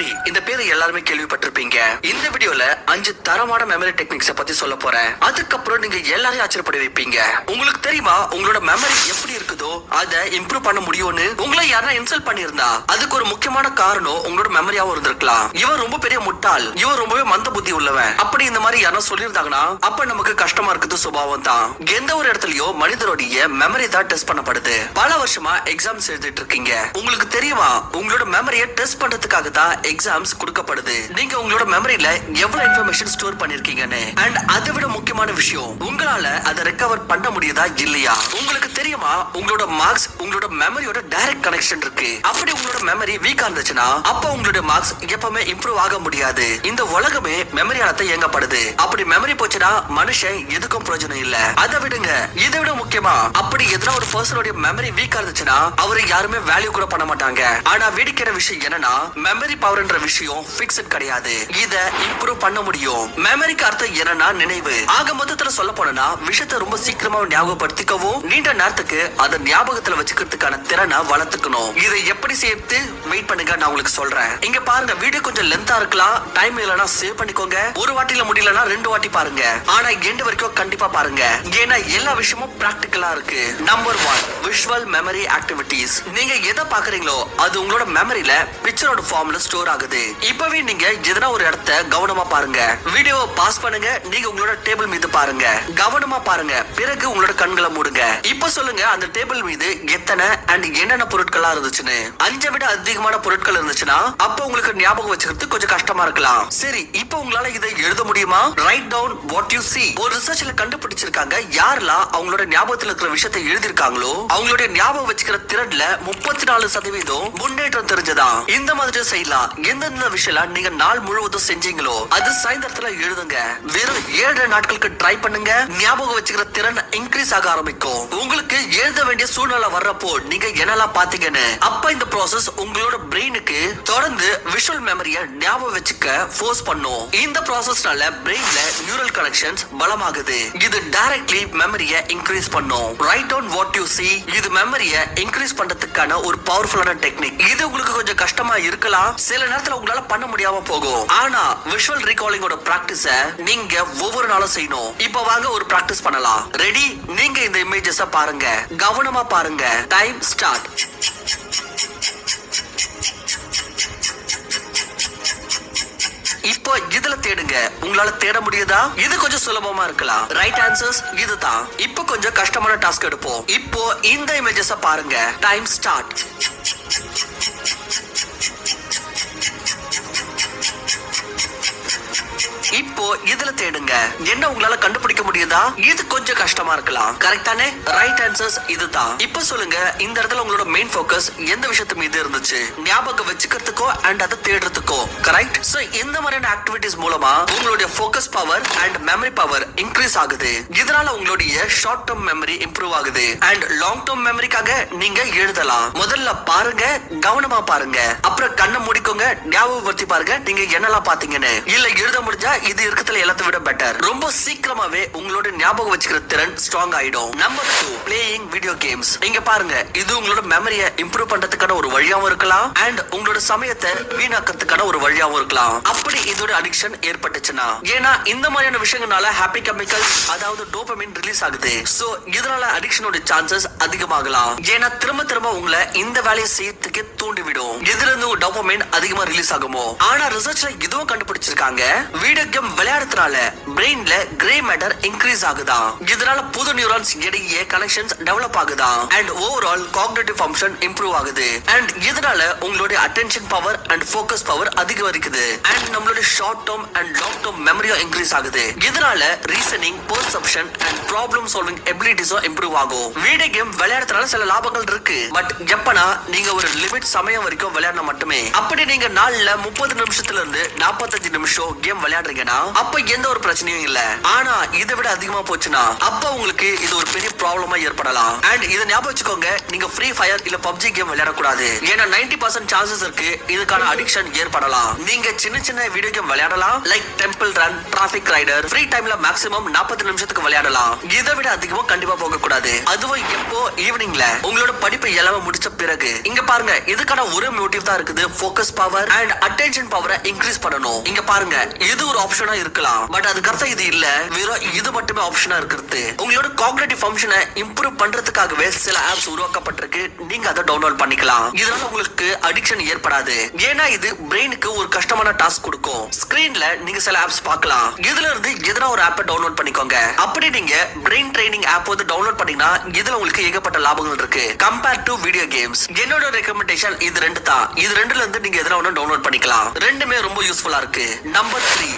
Memory இந்த பேரு எல்லாருமே கேள்விப்பட்டிருப்பீங்க. இந்த வீடியோல அஞ்சு தரமான மெமரி டெக்னிக்ஸ பத்தி சொல்ல போறேன். அதுக்கப்புறம் நீங்க எல்லாரையும் ஆச்சரியப்பட வைப்பீங்க. உங்களுக்கு தெரியுமா உங்களோட மெமரி எப்படி இருக்குதோ அதை இம்ப்ரூவ் பண்ண முடியும்னு உங்களை யாரா இன்சல்ட் பண்ணிருந்தா அதுக்கு ஒரு முக்கியமான காரணம் உங்களோட மெமரியாவும் இருந்திருக்கலாம். இவன் ரொம்ப பெரிய முட்டாள் இவன் ரொம்பவே மந்த புத்தி உள்ளவன். அப்படி இந்த மாதிரி யாரும் சொல்லியிருந்தாங்கன்னா அப்ப நமக்கு கஷ்டமா இருக்குது சுபாவம் தான். எந்த ஒரு இடத்துலயோ மனிதனுடைய மெமரி தான் டெஸ்ட் பண்ணப்படுது. பல வருஷமா எக்ஸாம்ஸ் எழுதிட்டு இருக்கீங்க. உங்களுக்கு தெரியுமா உங்களோட மெமரியை டெஸ்ட் பண்றதுக்காக தான் எக்ஸாம் எக்ஸாம்ஸ் கொடுக்கப்படுது. நீங்க உங்களோட மெமரியில எவ்வளவு இன்ஃபர்மேஷன் ஸ்டோர் பண்ணிருக்கீங்கன்னு. அண்ட் அதை விட முக்கியமான விஷயம் உங்களால அதை ரெக்கவர் பண்ண முடியுதா இல்லையா? உங்களுக்கு தெரியுமா உங்களோட மார்க்ஸ் உங்களோட மெமரியோட டைரக்ட் கனெக்ஷன் இருக்கு. அப்படி உங்களோட மெமரி வீக்கா இருந்துச்சுன்னா அப்ப உங்களோட மார்க்ஸ் எப்பவுமே இம்ப்ரூவ் ஆக முடியாது. இந்த உலகமே மெமரியால தான் இயங்கப்படுது. அப்படி மெமரி போச்சுன்னா மனுஷன் எதுக்கும் பிரயோஜனம் இல்ல. அதை விடுங்க. இதை விட முக்கியமா அப்படி எதனா ஒரு பர்சனோட மெமரி வீக்கா இருந்துச்சுன்னா அவரை யாருமே வேல்யூ கூட பண்ண மாட்டாங்க. ஆனா வேடிக்கையான விஷயம் என்னன்னா மெமரி பவர்ன்ற விஷயம் விஷயம் பிக்ஸட் கிடையாது. இத இம்ப்ரூவ் பண்ண முடியும். மெமரிக்கு அர்த்தம் என்னன்னா நினைவு. ஆக மொத்தத்துல சொல்ல போனா விஷயத்தை ரொம்ப சீக்கிரமா ஞாபகப்படுத்திக்கவும் நீண்ட நேரத்துக்கு அதை ஞாபகத்துல வச்சுக்கிறதுக்கான திறனை வளர்த்துக்கணும். இதை எப்படி சேர்த்து வெயிட் பண்ணுங்க நான் உங்களுக்கு சொல்றேன். இங்க பாருங்க வீடியோ கொஞ்சம் லென்த்தா இருக்கலாம். டைம் இல்லைன்னா சேவ் பண்ணிக்கோங்க. ஒரு வாட்டில முடியலன்னா ரெண்டு வாட்டி பாருங்க. ஆனா எண்டு வரைக்கும் கண்டிப்பா பாருங்க. ஏன்னா எல்லா விஷயமும் பிராக்டிக்கலா இருக்கு. Number one visual memory activities நீங்க எதை பாக்குறீங்களோ அது உங்களோட மெமரியில பிக்சரோட ஃபார்ம்ல ஸ்டோர் ஆகுது. இப்பவே நீங்க எதனா ஒரு இடத்த கவனமா பாருங்க. வீடியோவை பாஸ் பண்ணுங்க. நீங்க உங்களோட டேபிள் மீது பாருங்க. கவனமா பாருங்க. பிறகு உங்களோட கண்களை மூடுங்க. இப்ப சொல்லுங்க அந்த டேபிள் மீது எத்தனை அண்ட் என்னென்ன பொருட்களா இருந்துச்சுன்னு. அஞ்சை விட அதிகமான பொருட்கள் இருந்துச்சுன்னா அப்ப உங்களுக்கு ஞாபகம் வச்சுக்கிறது கொஞ்சம் கஷ்டமா இருக்கலாம். சரி இப்ப உங்களால இதை எழுத முடியுமா? Write down what you see ஒரு ரிசர்ச்ல கண்டுபிடிச்சிருக்காங்க யாரெல்லாம் அவங்களோட ஞாபகத்துல இருக்கிற விஷயத்தை எழுதிருக்காங்களோ அவங்களுடைய ஞாபகம் வச்சுக்கிற திறன்ல முப்பத்தி நாலு சதவீதம் முன்னேற்றம் தெரிஞ்சதா? இந்த மாதிரி செய்யலாம். எந்த எந்தெந்த விஷயம் நீங்க நாள் முழுவதும் செஞ்சீங்களோ அது சாயந்தரத்துல எழுதுங்க. வெறும் ஏழு நாட்களுக்கு ட்ரை பண்ணுங்க. ஞாபகம் வச்சுக்கிற திறன் இன்க்ரீஸ் ஆக ஆரம்பிக்கும். உங்களுக்கு எழுத வேண்டிய சூழ்நிலை வர்றப்போ நீங்க என்னெல்லாம் பாத்தீங்கன்னு அப்ப இந்த ப்ராசஸ் உங்களோட பிரெயினுக்கு தொடர்ந்து விஷுவல் மெமரிய ஞாபகம் வச்சுக்க ஃபோர்ஸ் பண்ணும். இந்த ப்ராசஸ்னால பிரெயின்ல நியூரல் கனெக்ஷன்ஸ் பலமாகுது. இது டைரக்ட்லி மெமரிய இன்க்ரீஸ் பண்ணும். Write down what you see இது மெமரிய இன்க்ரீஸ் பண்றதுக்கான ஒரு பவர்ஃபுல்லான டெக்னிக் இது உங்களுக்கு கொஞ்சம் கஷ்டமா இருக்கலாம். சில நேரத்துல உங்களால பண்ண முடியாம போகும். ஆனா விஷுவல் ரீகாலிங்கோட பிராக்டிஸ நீங்க ஒவ்வொரு நாளும் செய்யணும். இப்ப வாங்க ஒரு பிராக்டிஸ் பண்ணலாம். ரெடி நீங்க இந்த இமேஜஸ பாருங்க. கவனமா பாருங்க. டைம் ஸ்டார்ட் இப்போ இதுல தேடுங்க. உங்களால தேட முடியுதா? இது கொஞ்சம் சுலபமா இருக்கலாம். ரைட் ஆன்சர்ஸ் இதுதான். இப்போ கொஞ்சம் கஷ்டமான டாஸ்க் எடுப்போம். இப்போ இந்த இமேஜஸ பாருங்க. டைம் ஸ்டார்ட் இப்போ இதுல தேடுங்க? என்ன உங்களால கண்டுபிடிக்க முடியுதா? இது கொஞ்சம் கஷ்டமா இருக்கலாம். கரெக்டானே ரைட் ஆன்சர்ஸ் இதுதான். இப்போ சொல்லுங்க இந்த இடத்துல உங்களோட மெயின் ஃபோக்கஸ் எந்த விஷயத்து மீது இருந்துச்சு? ஞாபகம் வச்சுக்கிறதுக்கோ அண்ட் அதை தேடுறதுக்கோ. கரெக்ட் சோ இந்த மாதிரியான ஆக்டிவிட்டிஸ் மூலமா உங்களுடைய focus power and memory power increase ஆகுது. இதனால உங்களுடைய ஷார்ட் டேர்ம் மெமரி இம்ப்ரூவ் ஆகுது. அண்ட் லாங் டேர்ம் மெமரிக்காக நீங்க எழுதலாம். முதல்ல பாருங்க கவனமா பாருங்க. அப்புறம் கண்ணை முடிக்கோங்க ஞாபகப்படுத்தி பாருங்க நீங்க என்னெல்லாம் பாத்தீங்கன்னு இல்ல எழுத முடிஞ்சா இது இருக்கிறதுல எல்லாத்த விட பெட்டர் ரொம்ப சீக்கிரமாவே உங்களோட ஞாபகம் வச்சுக்கிற திறன் ஸ்ட்ராங் ஆயிடும். Number two playing video games இங்க பாருங்க இது உங்களோட மெமரிய இம்ப்ரூவ் பண்றதுக்கான ஒரு வழியாவும் இருக்கலாம். அண்ட் உங்களோட சமயத்தை வீணாக்கிறதுக்கான ஒரு வழியாவும் இருக்கலாம். அப்படி இதோட அடிக்ஷன் ஏற்பட்டுச்சுன்னா ஏன்னா இந்த மாதிரியான விஷயங்களால ஹாப்பி கெமிக்கல்ஸ் அதாவது டோபமின் ரிலீஸ் ஆகுது. சோ இதனால அடிக்ஷனோட சான்சஸ் அதிகமாகலாம். ஏன்னா திரும்ப திரும்ப உங்களை இந்த வேலையை செய்யறதுக்கு தூண்டிவிடும். இதுல இருந்து டோபமின் அதிகமா ரிலீஸ் ஆகுமோ? ஆனா ரிசர்ச்ல இதுவும் கண்டுபிடிச்சிருக்காங்க. வீடியோ கேம் விளையாடுறதுனால பிரெயின்ல கிரே மேட்டர் இன்க்ரீஸ் ஆகுதா? இதனால புது நியூரான்ஸ் இடையே கனெக்ஷன்ஸ் டெவலப் ஆகுதா? And overall cognitive function improve ஆகுது. அண்ட் இதனால உங்களுடைய attention power and focus power அதிகரிக்குது. அண்ட் நம்மளுடைய short term and long term மெமரியும் increase ஆகுது. இதனால reasoning perception and problem solving எபிலிட்டிஸும் improve ஆகும். வீடியோ கேம் விளையாடுறதுனால சில லாபங்கள் இருக்கு. பட் எப்பனா நீங்க ஒரு லிமிட் சமயம் வரைக்கும் விளையாடணும் மட்டுமே. அப்படி நீங்க நாள்ல முப்பது நிமிஷத்துல இருந்து நாற்பத்தஞ்சு நிமிஷம் கேம் விளையாடுறீங்கன்னா அப்ப எந்த ஒரு பிரச்சனையும் இல்ல. ஆனா இதை விட அதிகமா போச்சுன்னா அப்ப உங்களுக்கு இது ஒரு பெரிய ப்ராப்ளமா ஏற்படலாம். அண்ட் இதை ஞாபகம் வச்சுக்கோங்க நீங்க ஃப்ரீ ஃபயர் இல்ல பப்ஜி கேம் விளையாடக்கூடாது. ஏன்னா 90% பர்சன்ட் சான்சஸ் இருக்கு இதுக்கான அடிக்ஷன் ஏற்படலாம். நீங்க சின்ன சின்ன வீடியோ கேம் விளையாடலாம் like Temple Run Traffic Rider free டைம்ல மேக்ஸிமம் 40 நிமிஷத்துக்கு விளையாடலாம். இதை விட அதிகமா கண்டிப்பா போக கூடாது அதுவும் எப்போ ஈவினிங்ல உங்களோட படிப்பை எல்லாமே முடிச்ச பிறகு இங்க பாருங்க இதுக்கான ஒரு மோட்டிவ் தான் இருக்குது ஃபோக்கஸ் பவர் அண்ட் அட்டென்ஷன் பவரை இன்க்ரீஸ் பண்ணணும். இங்க பாருங்க இது ஒரு ஆப்ஷன் இருக்கலாம். பட் அதுக்கு அர்த்தம் இது இல்ல. வெறும் இது மட்டுமே ஆப்ஷனா இருக்கிறது. உங்களோட காக்னேட்டிவ் ஃபங்க்ஷனை இம்ப்ரூவ் பண்றதுக்காகவே சில ஆப்ஸ் உருவாக்கப்பட்டிருக்கு. நீங்க அதை டவுன்லோட் பண்ணிக்கலாம். இதனால உங்களுக்கு அடிக்ஷன் ஏற்படாது. ஏன்னா இது பிரெயினுக்கு ஒரு கஷ்டமான டாஸ்க் கொடுக்கும். ஸ்கிரீன்ல நீங்க சில ஆப்ஸ் பார்க்கலாம். இதுல இருந்து எதனா ஒரு ஆப்பை டவுன்லோட் பண்ணிக்கோங்க. அப்படி நீங்க பிரெயின் ட்ரைனிங் ஆப் வந்து டவுன்லோட் பண்ணீங்கன்னா இதுல உங்களுக்கு ஏகப்பட்ட லாபங்கள் இருக்கு. கம்பேர் டு வீடியோ கேம்ஸ் என்னோட ரெக்கமெண்டேஷன் இது ரெண்டு தான். இது ரெண்டுல இருந்து நீங்க எதனா ஒன்னு டவுன்லோட் பண்ணிக்கலாம். ரெண்டுமே ரொம்ப யூஸ்ஃபுல்லா இருக்கு. நம்பர் த்ரீ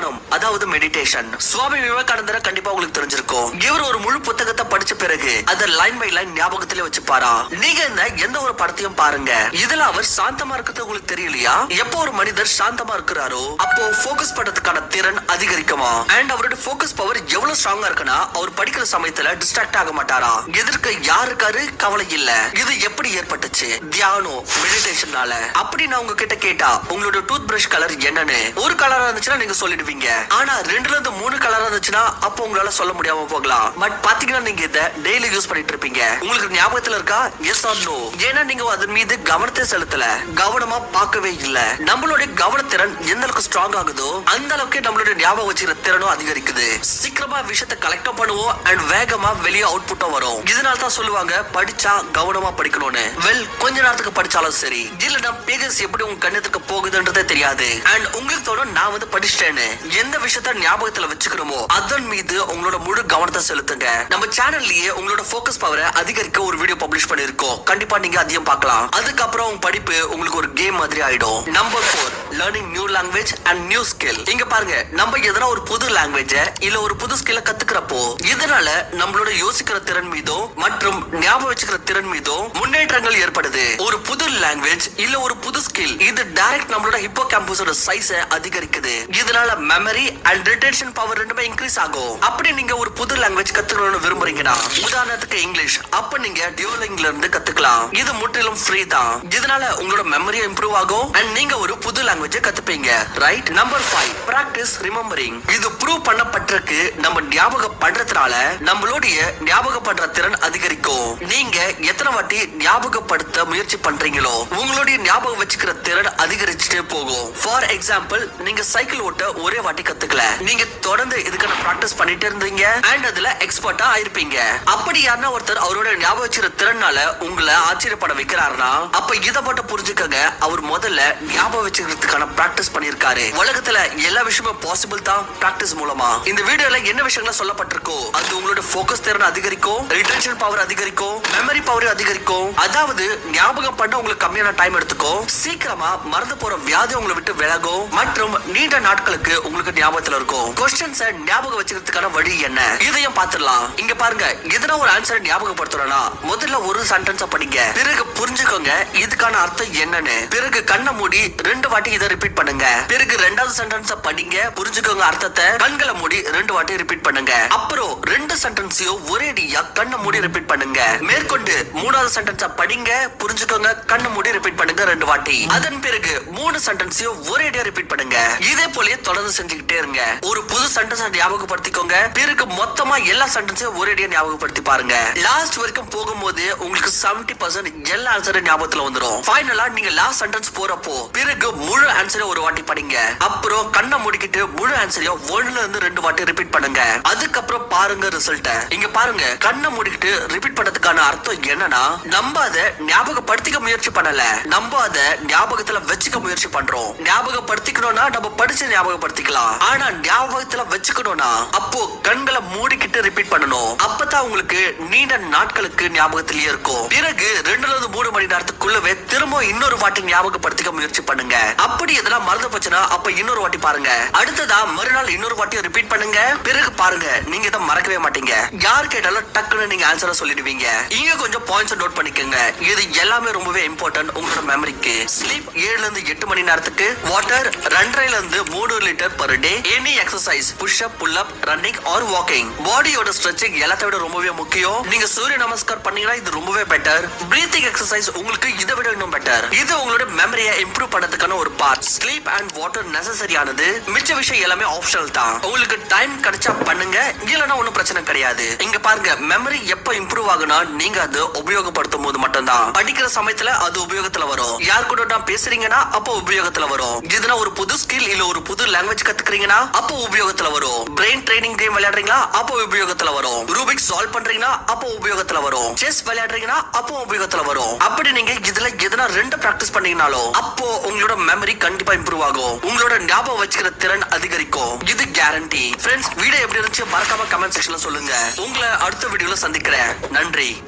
தியானம் அதாவது மெடிடேஷன் சுவாமி விவேகானந்தரை கண்டிப்பா உங்களுக்கு தெரிஞ்சிருக்கும். இவர் ஒரு முழு புத்தகத்தை படிச்ச பிறகு அதை லைன் பை லைன் ஞாபகத்திலே வச்சுப்பாரா? நீங்க இந்த எந்த ஒரு படத்தையும் பாருங்க. இதுல அவர் சாந்தமா இருக்கிறது உங்களுக்கு தெரியலையா? எப்போ ஒரு மனிதர் சாந்தமா இருக்கிறாரோ அப்போ போக்கஸ் பண்றதுக்கான திறன் அதிகரிக்குமா? அண்ட் அவரோட போக்கஸ் பவர் எவ்வளவு ஸ்ட்ராங்கா இருக்குன்னா அவர் படிக்கிற சமயத்துல டிஸ்ட்ராக்ட் ஆக மாட்டாரா? எதிர்க்க யாருக்காரு கவலை இல்ல. இது எப்படி ஏற்பட்டுச்சு? தியானம் மெடிடேஷனால அப்படி நான் உங்ககிட்ட கேட்டா உங்களோட டூத் பிரஷ் கலர் என்னன்னு? ஒரு கலரா இருந்துச்சுன்னா நீங்க சொல்லிடுவீங்க. ஆனா ரெண்டுல இருந்து மூணு கலரா இருந்துச்சுன்னா அப்போ உங்களால சொல்ல முடியாம போகலாம். பட் பாத்தீங்கன்னா நீங்க இத டெய்லி யூஸ் பண்ணிட்டு இருப்பீங்க. உங்களுக்கு ஞாபகத்துல இருக்கா? எஸ் ஆர் நோ ஏன்னா நீங்க அதன் மீது கவனத்தை செலுத்தல. கவனமா பார்க்கவே இல்ல. நம்மளுடைய கவனத்திறன் எந்த அளவுக்கு ஸ்ட்ராங் ஆகுதோ அந்த அளவுக்கு நம்மளுடைய ஞாபகம் வச்சுக்கிற திறனும் அதிகரிக்குது. சீக்கிரமா விஷயத்தை கலெக்ட் பண்ணுவோம் அண்ட் வேகமா வெளியே அவுட்புட்டும் வரும். இதனால தான் சொல்லுவாங்க படிச்சா கவனமா படிக்கணும்னு. வெல் கொஞ்ச நேரத்துக்கு படிச்சாலும் சரி. இல்லைன்னா பேஜஸ் எப்படி உங்க கண்ணத்துக்கு போகுதுன்றதே தெரியாது. அண்ட் உங்களுக்கு தோணும் நான் வந்து படிச்சிட்டேன்னு. எந்த விஷயத்த ஞாபகத்துல வச்சுக்கிறோமோ அதன் மீது உங்களோட முழு கவனத்தை செலுத்துங்க. நம்ம சேனல்லயே உங்களோட போக்கஸ் பவரை அதிகரிக்க ஒரு வீடியோ பப்ளிஷ் பண்ணிருக்கோம் கண்டிப்பா நீங்க அதையும் பார்க்கலாம். அதுக்கப்புறம் உங்க படிப்பு உங்களுக்கு ஒரு கேம் மாதிரி ஆயிடும். Number four learning new language and new skill இங்க பாருங்க நம்ம எதனா ஒரு புது லாங்குவேஜ இல்ல ஒரு புது ஸ்கில்ல கத்துக்கிறப்போ இதனால நம்மளோட யோசிக்கிற திறன் மீதும் மற்றும் ஞாபகம் வச்சுக்கிற திறன் மீதும் முன்னேற்றங்கள் ஏற்படுது. ஒரு புது லாங்குவேஜ் இல்ல ஒரு புது ஸ்கில் இது டைரக்ட் நம்மளோட ஹிப்போ கேம்பஸோட சைஸ அதிகரிக்குது. இதனால மெமரி அண்ட் ரிட்டென்ஷன் பவர் ரெண்டுமே இன்க்ரீஸ் ஆகும். அப்படி நீங்க ஒரு புது லாங்குவேஜ் கத்துக்கணும்னு விரும்புறீங்கன்னா உதாரணத்துக்கு இங்கிலீஷ். அப்ப நீங்க டியூலிங்ல இருந்து கத்துக்கலாம். இது முற்றிலும் ஃப்ரீ தான். இதனால உங்களோட மெமரி இம்ப்ரூவ் ஆகும். அண்ட் நீங்க ஒரு புது language கத்துப்பீங்க. Right number five practice remembering இது ப்ரூவ் பண்ணப்பட்டிருக்கு. நம்ம ஞாபகம் பண்றதுனால நம்மளுடைய ஞாபகம் பண்ற திறன் அதிகரிக்கும். நீங்க எத்தனை வாட்டி ஞாபகப்படுத்த முயற்சி பண்றீங்களோ உங்களுடைய ஞாபகம் வச்சுக்கிற திறன் அதிகரிச்சுட்டே போகும். ஃபார் எக்ஸாம்பிள் நீங்க சைக்கிள் ஓட்ட ஒரே வாட்டி கத்துக்கல. நீங்க தொடர்ந்து இதுக்கான பிராக்டிஸ் பண்ணிட்டு இருந்தீங்க அண்ட் அதுல எக்ஸ்பர்ட்டா ஆயிருப்பீங்க. அப்படி யாருன்னா ஒருத்தர் அவரோட ஞாபகம் திறனால உங்களை ஆச்சரியப்பட வைக்கிறாருன்னா அப்ப இத மட்டும் புரிஞ்சுக்கங்க. அவர் முதல்ல ஞாபகம் வச்சுக்கிறதுக்கான பிராக்டிஸ் பண்ணிருக்காரு உலகத்துல எல்லா விஷயமும் பாசிபிள் தான் பிராக்டிஸ் மூலமா. இந்த வீடியோல என்ன விஷயங்கள் சொல்லப்பட்டிருக்கோ அது உங்களோட போக்கஸ் திறன் அதிகரிக்கும் ரிட்டன்ஷன் பவர் அதிகரிக்கும் மெமரி பவர் அதிகரிக்கும். அதாவது ஞாபகம் பண்ண உங்களுக்கு கம்மியான டைம் எடுத்துக்கும். சீக்கிரமா மறந்து போற வியாதி உங்களை விட்டு விலகும். மற்றும் நீண்ட நாட்களுக்கு உங்களுக்கு ஞாபகத்துல இருக்கும் கொஸ்டின்ஸ ஞாபகம் வச்சுக்கிறதுக்கான வழி என்ன? இதையும் பாத்துடலாம் இங்க பாருங்க எதனா ஒரு ஆன்சர் ஞாபகப்படுத்தணும்னா முதல்ல ஒரு சென்டென்ஸ படிங்க. பிறகு புரிஞ்சுக்கோங்க இதுக்கான அர்த்தம் என்னன்னு. பிறகு கண்ணை மூடி ரெண்டு வாட்டி இதை ரிப்பீட் பண்ணுங்க. பிறகு ரெண்டாவது சென்டென்ஸ படிங்க புரிஞ்சுக்கோங்க அர்த்தத்தை. கண்களை மூடி ரெண்டு வாட்டி ரிப்பீட் பண்ணுங்க. அப்புறம் ரெண்டு சென்டென்ஸையும் ஒரேடியா கண்ணை மூடி ரிப்பீட் பண்ணுங்க. மேற்கொண்டு மூணாவது சென்டென்ஸ படிங்க புரிஞ்சுக்கோங்க கண்ணை மூடி ரிப்பீட் பண்ணுங்க ரெண்டு வாட்டி. அதன் பிறகு மூணு சென்டென்ஸையும் ஒரேடியா ரிப்பீட் பண்ணுங்க. இதே போலயே தொடர்ந்து செஞ்சுக்கிட்டே இருங்க. ஒரு புது சென்டென்ஸ் ஞாபகப்படுத்திக்கோங்க. பிறகு மொத்தமா எல்லா சென்டென்ஸையும் ஒரேடியா ஞாபகப்படுத்தி பாருங்க. லாஸ்ட் வரைக்கும் போகும்போது உங்களுக்கு 70% பர்சன்ட் எல்லா ஆன்சரும் ஞாபகத்துல வந்துடும் ஃபைனலா நீங்க லாஸ்ட் சென்டென்ஸ் போறப்போ பிறகு முழு ஆன்சரை ஒரு வாட்டி படிங்க. அப்புறம் கண்ணை முடிக்கிட்டு முழு ஆன்சரையும் ஒண்ணுல இருந்து ரெண்டு வாட்டி ரிப்பீட் பண்ணுங்க. அதுக்கப்புறம் பாருங்க ரிசல்ட்ட இங்க பாருங்க கண்ணை மூடிக்கிட்டு ரிப்பீட் பண்ணதுக்கான அர்த்தம் என்னன்னா நம்ம அதை ஞாபகப்படுத்திக்க முயற்சி பண்ணல. நம்ம அதை ஞாபகத்துல வச்சுக்க முயற்சி பண்றோம். ஞாபகப்படுத்திக்கணும்னா நம்ம படிச்சு ஞாபகப்படுத்தி ஞாபகப்படுத்திக்கலாம் ஆனா ஞாபகத்துல வச்சுக்கணும்னா அப்போ கண்களை மூடிக்கிட்டு ரிப்பீட் பண்ணணும். அப்பதான் உங்களுக்கு நீண்ட நாட்களுக்கு ஞாபகத்திலேயே இருக்கும். பிறகு ரெண்டுல இருந்து மூணு மணி நேரத்துக்குள்ளவே திரும்ப இன்னொரு வாட்டி ஞாபகப்படுத்திக்க முயற்சி பண்ணுங்க. அப்படி எதனா மறந்து போச்சுன்னா அப்ப இன்னொரு வாட்டி பாருங்க. அடுத்ததா மறுநாள் இன்னொரு வாட்டியும் ரிப்பீட் பண்ணுங்க. பிறகு பாருங்க நீங்க இதை மறக்கவே மாட்டீங்க. யார் கேட்டாலும் டக்குன்னு நீங்க ஆன்சரை சொல்லிடுவீங்க. இங்க கொஞ்சம் பாயிண்ட்ஸ் நோட் பண்ணிக்கோங்க. இது எல்லாமே ரொம்பவே இம்பார்ட்டன்ட் உங்களோட மெமரிக்கு ஸ்லீப் ஏழுல இருந்து எட்டு மணி நேரத்துக்கு வாட்டர் ரெண்டரைல இருந்து மூணு litre per day any exercise push up pull up running or walking பாடியோட ஸ்ட்ரெச்சிங் எல்லாத்தை விட ரொம்பவே முக்கியம். நீங்க சூரிய நமஸ்கார் பண்ணீங்கன்னா இது ரொம்பவே பெட்டர் பிரீத்திங் எக்ஸசைஸ் உங்களுக்கு இதை விட இன்னும் பெட்டர் இது உங்களோட மெமரியை இம்ப்ரூவ் பண்ணதுக்கான ஒரு பார்ட் ஸ்லீப் அண்ட் வாட்டர் நெசசரியானது மிச்ச விஷயம் எல்லாமே ஆப்ஷனல் தான். உங்களுக்கு டைம் கிடைச்சா பண்ணுங்க. இல்லைன்னா ஒண்ணும் பிரச்சனை கிடையாது. இங்க பாருங்க மெமரி எப்ப இம்ப்ரூவ் ஆகுனா நீங்க அது உபயோகப்படுத்தும் போது மட்டும்தான். படிக்கிற சமயத்துல அது உபயோகத்துல வரும். யார் கூட பேசுறீங்கன்னா அப்போ உபயோகத்துல வரும். இதுனா ஒரு புது ஸ்கில் இல்ல ஒரு புது லாங்குவேஜ் கத்துக்கிறீங்கன்னா அப்போ உபயோகத்துல வரும். பிரெயின் ட்ரைனிங் கேம் விளையாடுறீங்களா அப்போ உபயோகத்துல வரும். ரூபிக் சால்வ் பண்றீங்கன்னா அப்போ உபயோகத்துல வரும். செஸ் விளையாடுறீங்கன்னா அப்போ உபயோகத்துல வரும். அப்படி நீங்க இதுல எதனா ரெண்டு பிராக்டிஸ் பண்ணீங்கனாலும் அப்போ உங்களோட மெமரி கண்டிப்பா இம்ப்ரூவ் ஆகும். உங்களோட ஞாபகம் வச்சுக்கிற திறன் அதிகரிக்கும். இது கேரண்டி ஃப்ரெண்ட்ஸ் வீடியோ எப்படி இருந்துச்சு மறக்காம கமெண்ட் செக்ஷன்ல சொல்லுங்க. உங்களை அடுத்த வீடியோல சந்திக்கிறேன். நன்றி.